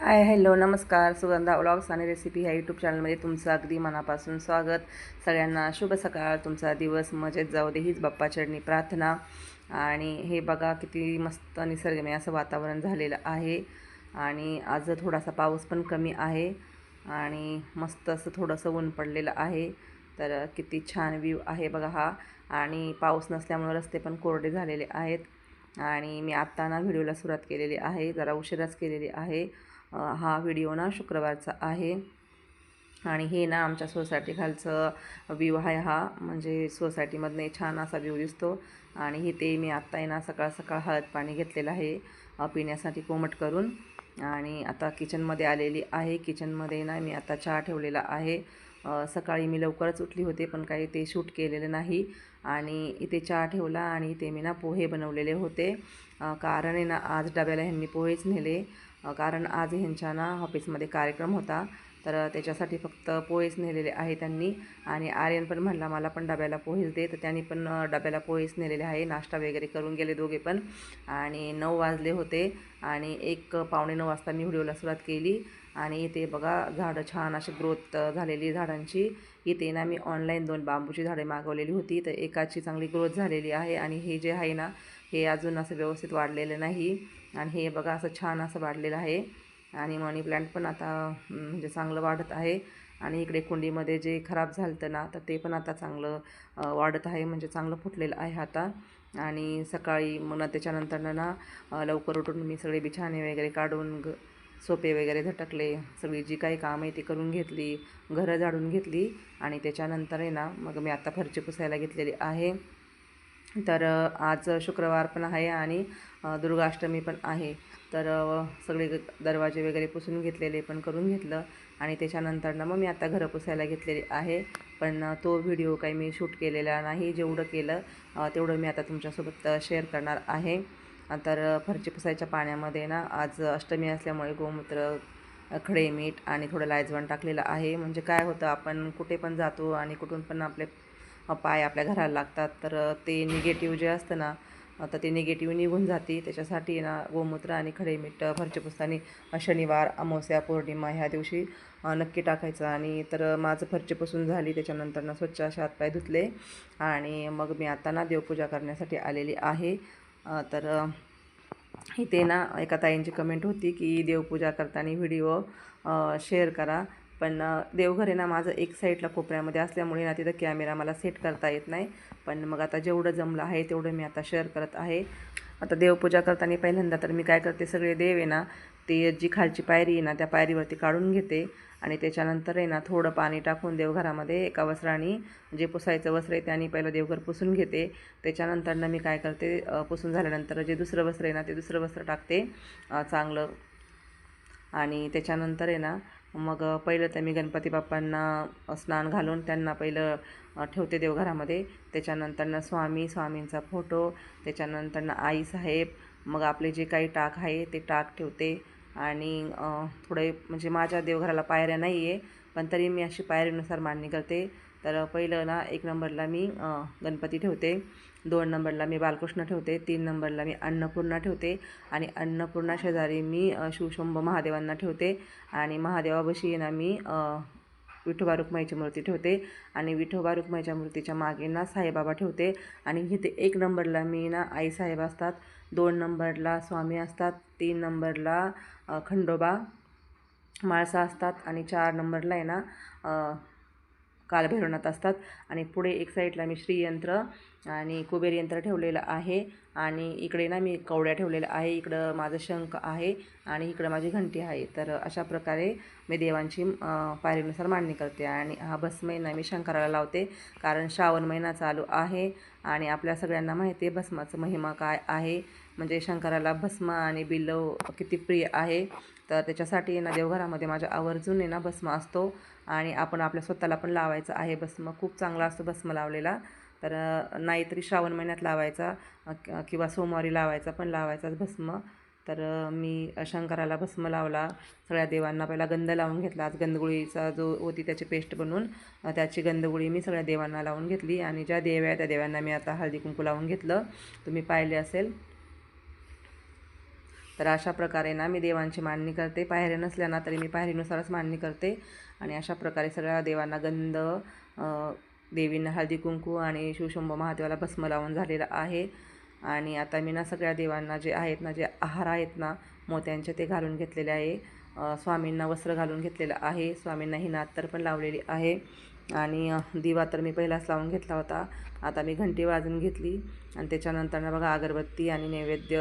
हाय hello नमस्कार. Sugandha vlogs आणि recipe ह्या यूट्यूब चॅनलमध्ये तुमचं अगदी मनापासून स्वागत. सगळ्यांना शुभ सकाळ. तुमचा दिवस मजेत जाऊ दे हीच बाप्पा चढणी प्रार्थना. आणि हे बघा किती मस्त निसर्गमय असं वातावरण झालेलं आहे. आणि आज थोडासा पाऊस पण कमी आहे. आणि मस्त असं थोडंसं ऊन पडलेलं आहे. तर किती छान व्ह्यू आहे बघा हा. आणि पाऊस नसल्यामुळे रस्ते पण कोरडे झालेले आहेत. आणि मी आत्ता ना व्हिडिओला सुरुवात केलेली आहे. जरा उशिराच केलेली आहे. हा व्हिडिओ ना शुक्रवारचा आहे. आणि हे ना आमच्या सोसायटी खालचं व्ह्यू आहे हा. म्हणजे सोसायटीमधनं छान असा व्ह्यू दिसतो. आणि हे ते मी आत्ता आहे ना सकाळ सकाळ हळद पाणी घेतलेलं आहे पिण्यासाठी कोमट करून. आणि आता किचनमध्ये आलेली आहे. किचनमध्ये ना मी आता चहा ठेवलेला आहे. सकाळी मी लवकरच उठली होते पण काही ते शूट केलेलं नाही. आणि इथे चहा ठेवला आणि इथे मी ना पोहे बनवलेले होते. कारण आहे ना आज डब्याला ह्यांनी पोहेच नेले. कारण आज ह्यांच्या ना ऑफिसमध्ये कार्यक्रम होता. तर त्याच्यासाठी फक्त पोहेच नेलेले आहे त्यांनी. आणि आर्यन पण म्हणला मला पण डब्याला पोहेच दे. तर त्यांनी पण डब्याला पोहेच नेलेले आहे. नाश्ता वगैरे करून गेले दोघे पण. आणि नऊ वाजले होते. आणि एक पावणे नऊ वाजता मी व्हिडिओला सुरुवात केली. आणि इथे बघा झाडं छान अशी ग्रोथ झालेली झाडांची. इथे ना मी ऑनलाईन दोन बांबूची झाडे मागवलेली होती. तर एकाची चांगली ग्रोथ झालेली आहे. आणि हे जे आहे ना हे अजून असं व्यवस्थित वाढलेलं नाही. आणि हे बघा असं छान असं वाढलेलं आहे. आणि मनी प्लांट पण आता म्हणजे चांगलं वाढत आहे. आणि इकडे कुंडीमध्ये जे खराब झालं ना तर ते पण आता चांगलं वाढत आहे. म्हणजे चांगलं फुटलेलं आहे आता. आणि सकाळी मग ना त्याच्यानंतर ना लवकर उठून मी सगळे बिछाणे वगैरे काढून ग सोपे वगैरे झटकले. सगळी जी काही कामं आहे ती करून घेतली घरं झाडून घेतली. आणि त्याच्यानंतर आहे ना मग मी आता फरची पुसायला घेतलेली आहे. तर आज शुक्रवार पण आहे आणि दुर्गाष्टमी पण आहे. तर सगळे दरवाजे वगैरे पुसून घेतलेले पण करून घेतलं आणि त्याच्यानंतर ना मग मी आता घरं पुसायला घेतलेली आहे. पण तो व्हिडिओ काही मी शूट केलेला नाही. जेवढं केलं तेवढं मी आता तुमच्यासोबत शेअर करणार आहे. तर फरची पुसायच्या पाण्यामध्ये ना आज अष्टमी असल्यामुळे गोमूत्र खडे मीठ आणि थोडं लायजवण टाकलेलं आहे. म्हणजे काय होतं आपण कुठे पण जातो आणि कुठून पण आपले पाय आपल्या घराला लागतात. तर ते निगेटिव्ह जे असतं ना तर ते निगेटिव्ह निघून जाते. त्याच्यासाठी ना गोमूत्र आणि खडे मीठ अ, फरची पुसताना शनिवार अमावस्या पौर्णिमा ह्या दिवशी नक्की टाकायचं. आणि तर माझं फरची पुसून झाली. त्याच्यानंतर ना स्वच्छ असे हातपाय धुतले. आणि मग मी आता ना देवपूजा करण्यासाठी आलेली आहे. तर इथे ना एका ताईंची कमेंट होती की देवपूजा करताना व्हिडिओ शेअर करा. पण देवघर आहे ना माझं एक साईडला कोपऱ्यामध्ये असल्यामुळे ना तिथं कॅमेरा मला सेट करता येत नाही. पण मग आता जेवढं जमलं आहे तेवढं मी आता शेअर करत आहे. आता देवपूजा करताना पहिल्यांदा तर मी काय करते सगळे देव आहे ना ते जी खालची पायरी आहे ना त्या पायरीवरती काढून घेते आणि त्याच्यानंतर आहे ना थोडं पाणी टाकून देवघरामध्ये एका वस्त्राने जे पुसायचं वस्त्र आहे त्याने पहिलं देवघर पुसून घेते. त्याच्यानंतरनं मी काय करते पुसून झाल्यानंतर जे दुसरं वस्त्र आहे ना ते दुसरं वस्त्र टाकते चांगलं. आणि त्याच्यानंतर आहे ना मग पहिलं तर मी गणपती बाप्पांना स्नान घालून त्यांना पहिलं ठेवते देवघरामध्ये. त्याच्यानंतरनं स्वामी स्वामींचा फोटो. त्याच्यानंतरनं आईसाहेब मग आपले जे काही टाक आहे ते टाक ठेवते. आणि थोडे म्हणजे माझ्या देवघराला पायऱ्या नाही आहे पण तरी मी अशी पायरीनुसार मांडणी करते. तर पहिलं ना एक नंबरला मी गणपती ठेवते. दोन नंबरला मी बालकृष्ण ठेवते. तीन नंबरला मी अन्नपूर्णा ठेवते. आणि अन्नपूर्णा शेजारी मी शिवशंभ महादेवांना ठेवते. आणि महादेवापाशी ना मी विठोबा रुक्माईची मूर्ती ठेवते. आणि विठोबा रुक्माईच्या मूर्तीच्या मागे ना साईबाबा ठेवते. आणि इथे एक नंबरला मी ना आई साहेब असतात. दोन नंबरला स्वामी असतात. तीन नंबरला खंडोबा. माळसा असतात आणि चार नंबरला आहे ना कालभैरवनाथ असतात. आणि पुढे एक साईडला मी श्रीयंत्र आणि कुबेर यंत्र ठेवलेलं आहे. आणि इकडे ना मी कवड्या ठेवलेल्या आहे. इकडं माझं शंख आहे आणि इकडं माझी घंटी आहे. तर अशा प्रकारे मी देवांची पायरीनुसार मांडणी करते. आणि हा भस्म महिना मी शंकराला लावते. कारण श्रावण महिना चालू आहे आणि आपल्या सगळ्यांना माहिती आहे भस्माचं महिमा काय आहे. म्हणजे शंकराला भस्म आणि बिल्लव किती प्रिय आहे. तर त्याच्यासाठी ना देवघरामध्ये माझ्या आवर्जून आहे ना भस्म असतो आणि आपण आपल्या स्वतःला पण लावायचं आहे भस्म. खूप चांगला असतो भस्म लावलेला. तर नाहीतरी श्रावण महिन्यात लावायचा किंवा सोमवारी लावायचा पण लावायचाच भस्म. तर मी शंकराला भस्म लावला. सगळ्या देवांना पहिला गंध लावून घेतला. आज गंधगुळीचा जो होती त्याची पेस्ट बनवून त्याची गंधगुळी मी सगळ्या देवांना लावून घेतली. आणि ज्या देव्या त्या देवांना मी आता हळदी कुंकू लावून घेतलं. तुम्ही पाहिले असेल. तर अशा प्रकारे ना मी देवांची मांडणी करते. पायऱ्या नसल्या ना तरी मी पायरीनुसारच मांडणी करते. आणि अशा प्रकारे सगळ्या देवांना गंध देवींना हळदी कुंकू आणि शिवशंभ महादेवाला भस्म लावून झालेला आहे. आणि आता मी ना सगळ्या देवांना जे आहेत ना जे आहार आहेत ना मोत्यांचे ते घालून घेतलेले आहे. स्वामींना वस्त्र घालून घेतलेलं आहे. स्वामींना ही नात्तर पण लावलेली आहे. आणि दिवा तर मी पहिलाच लावून घेतला होता. आता मी घंटी वाजून घेतली. आणि त्याच्यानंतर ना बघा अगरबत्ती आणि नैवेद्य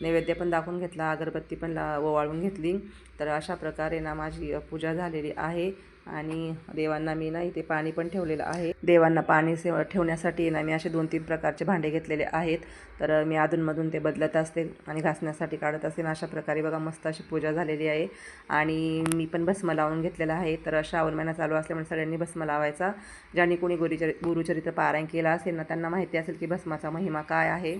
नैवेद्य पण दाखवून घेतला अगरबत्ती पण ला ओवाळून घेतली. तर अशा प्रकारे ना माझी पूजा झालेली आहे आणि देवांना मी ना इथे पाणी पण ठेवलेलं आहे. देवांना पाणी से ठेवण्यासाठी ना मी असे दोन तीन प्रकारचे भांडे घेतलेले आहेत. तर मी अधूनमधून ते बदलत असते आणि घासण्यासाठी काढत असते अशा प्रकारे बघा मस्त अशी पूजा झालेली आहे. आणि मी पण भस्म लावून घेतलेला आहे. तर श्रावण महिना चालू असल्यामुळे सगळ्यांनी भस्म लावायचा. ज्यांनी कोणी गुरुचरि गुरुचरित्र पारायण केलं असेल ना त्यांना माहिती असेल की भस्माचा महिमा काय आहे.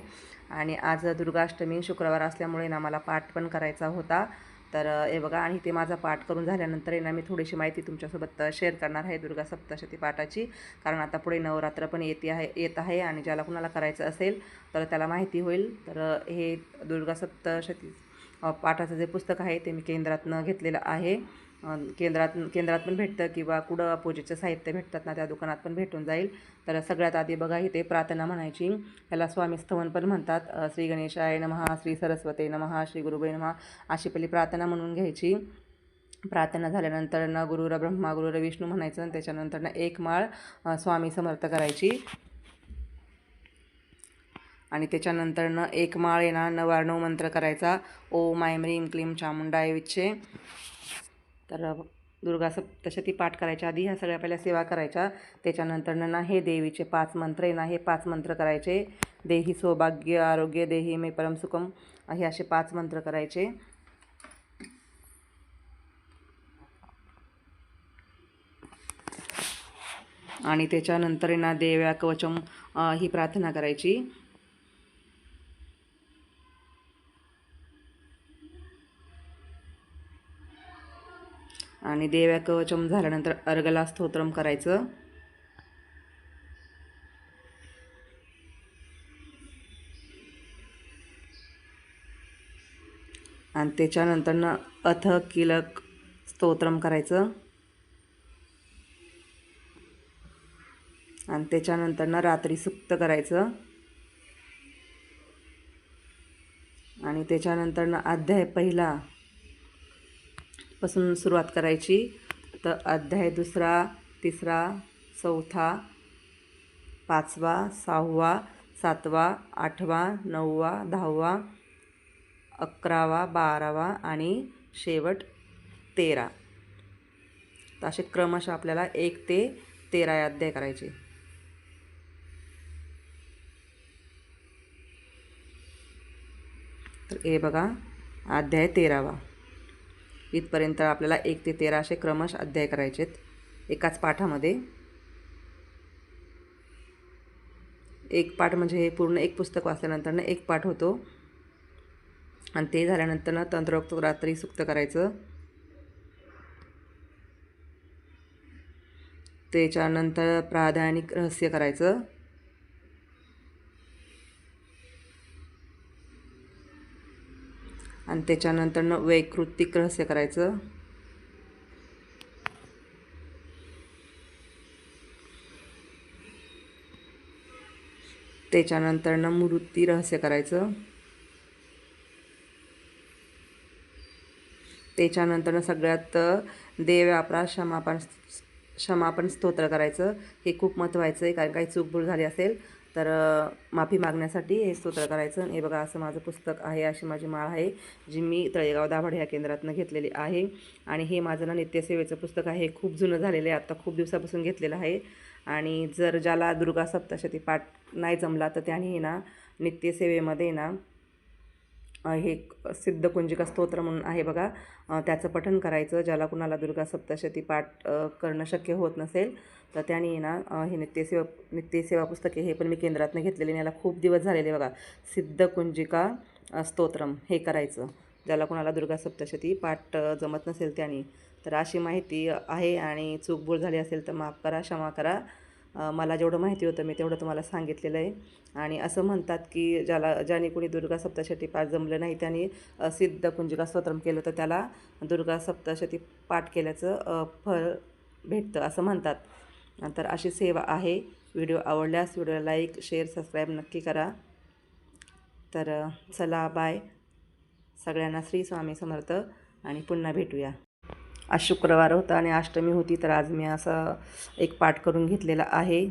आणि आज दुर्गाष्टमी शुक्रवार असल्यामुळे ना मला पाठ पण करायचा होता. तर हे बघा आणि ते माझा पाठ करून झाल्यानंतर ना मी थोडीशी माहिती तुमच्यासोबत शेअर करणार आहे दुर्गा सप्तशती पाठाची. कारण आता पुढे नवरात्र पण येते आहे येत आहे आणि ज्याला कुणाला करायचं असेल तर त्याला माहिती होईल. तर हे दुर्गा सप्तशती पाठाचं जे पुस्तक आहे ते मी केंद्रातनं घेतलेलं आहे. केंद्रात केंद्रात पण भेटतं किंवा कुठं पूजेचं साहित्य भेटतात ना त्या दुकानात पण भेटून जाईल. तर सगळ्यात आधी बघा इथे प्रार्थना म्हणायची. त्याला स्वामी स्तवन पण म्हणतात. श्री गणेशाय नमहा श्री सरस्वते नमहा श्री गुरुबाई नमहा अशी पहिली प्रार्थना म्हणून घ्यायची. प्रार्थना झाल्यानंतर न गुरुर ब्रह्मा गुरुर विष्णू म्हणायचं आणि त्याच्यानंतर ना एक माळ स्वामी समर्थ करायची. आणि त्याच्यानंतर न एक माळ येणार नवार्णव मंत्र करायचा. ओम आयम ह्रीम क्लीम चामुंडाय विच्छे. तर दुर्गा सप्तशती पाठ करायच्या आधी ह्या सगळ्या पहिल्या सेवा करायच्या. त्याच्यानंतर ना हे देवीचे पाच मंत्र आहे ना हे पाच मंत्र करायचे. देही सौभाग्य आरोग्य देही मे परमसुखम हे असे पाच मंत्र करायचे. आणि त्याच्यानंतर आहे ना देव्या कवचम ही प्रार्थना करायची. आणि देव्या कवचम झाल्यानंतर अर्गला स्तोत्रम करायचं. आणि त्याच्यानंतर अथ किलक स्तोत्रम करायचं. आणि त्याच्यानंतर ना रात्री सुक्त करायचं. आणि त्याच्यानंतरनं अध्याय पहिला पासून सुरुवात करायची. तर अध्याय दुसरा तिसरा चौथा पाचवा सहावा सातवा आठवा नववा दहावा अकरावा बारावा आणि शेवट तेरा. तर असे क्रमशः आपल्याला एक ते तेरा अध्याय करायचे. तर हे बघा अध्याय तेरावा. इथपर्यंत आपल्याला एक ते तेरा असे क्रमश अध्याय करायचे आहेत. एकाच पाठामध्ये. एक पाठ म्हणजे हे पूर्ण एक पुस्तक वाचल्यानंतर ना एक पाठ होतो. आणि ते झाल्यानंतर ना तंत्रोक्त रात्री सुक्त करायचं. त्याच्यानंतर प्राधानिक रहस्य करायचं. आणि त्याच्यानंतर न वैकृतिक रहस्य करायचं. त्याच्यानंतर न मूर्ती रहस्य करायचं. त्याच्यानंतर सगळ्यात देव आपला क्षमापण क्षमापण स्तोत्र करायचं. हे खूप महत्त्वाचं आहे कारण काही चूकभूल झाली असेल तर माफी मागण्यासाठी हे स्तोत्र करायचं. हे बघा असं माझं पुस्तक आहे अशी माझी माळ आहे जी मी तळेगाव दाभाड ह्या केंद्रातनं घेतलेली आहे. आणि हे माझं ना नित्यसेवेचं पुस्तक आहे. हे खूप जुनं झालेलं आहे. आत्ता खूप दिवसापासून घेतलेलं आहे. आणि जर ज्याला दुर्गा सप्तशती पाठ नाही जमला तर त्याने ना नित्यसेवेमध्ये ना हे सिद्ध सिद्धकुंजिका स्तोत्र म्हणून आहे बघा. त्याचं पठण करायचं ज्याला कुणाला दुर्गा सप्तशती पाठ करणं शक्य होत नसेल तर त्याने ना हे नित्यसेवा नित्यसेवा पुस्तके हे पण मी केंद्रातनं घेतलेले आणि याला खूप दिवस झालेले बघा. सिद्धकुंजिका कुंजिका स्तोत्रम हे करायचं. ज्याला कुणाला दुर्गा सप्तशती पाठ जमत नसेल त्याने. तर अशी माहिती आहे आणि चूकभूल झाली असेल तर माफ करा क्षमा करा. मला जेवढं माहिती होतं मी तेवढं तुम्हाला सांगितलेलं आहे. आणि असं म्हणतात की ज्याला ज्याने कोणी दुर्गा सप्तशती पाठ जमलं नाही त्याने सिद्ध कुंजिका स्तोत्रम केलं तर त्याला दुर्गा सप्तशती पाठ केल्याचं फळ भेटतं असं म्हणतात. तर अशी सेवा आहे. व्हिडिओ आवडल्यास व्हिडिओला लाईक शेअर सबस्क्राईब नक्की करा. तर चला बाय. सगळ्यांना श्री स्वामी समर्थ आणि पुन्हा भेटूया. आज शुक्रवार होता आणि अष्टमी होती तर आज मी असा एक पाठ करून घेतलेला आहे.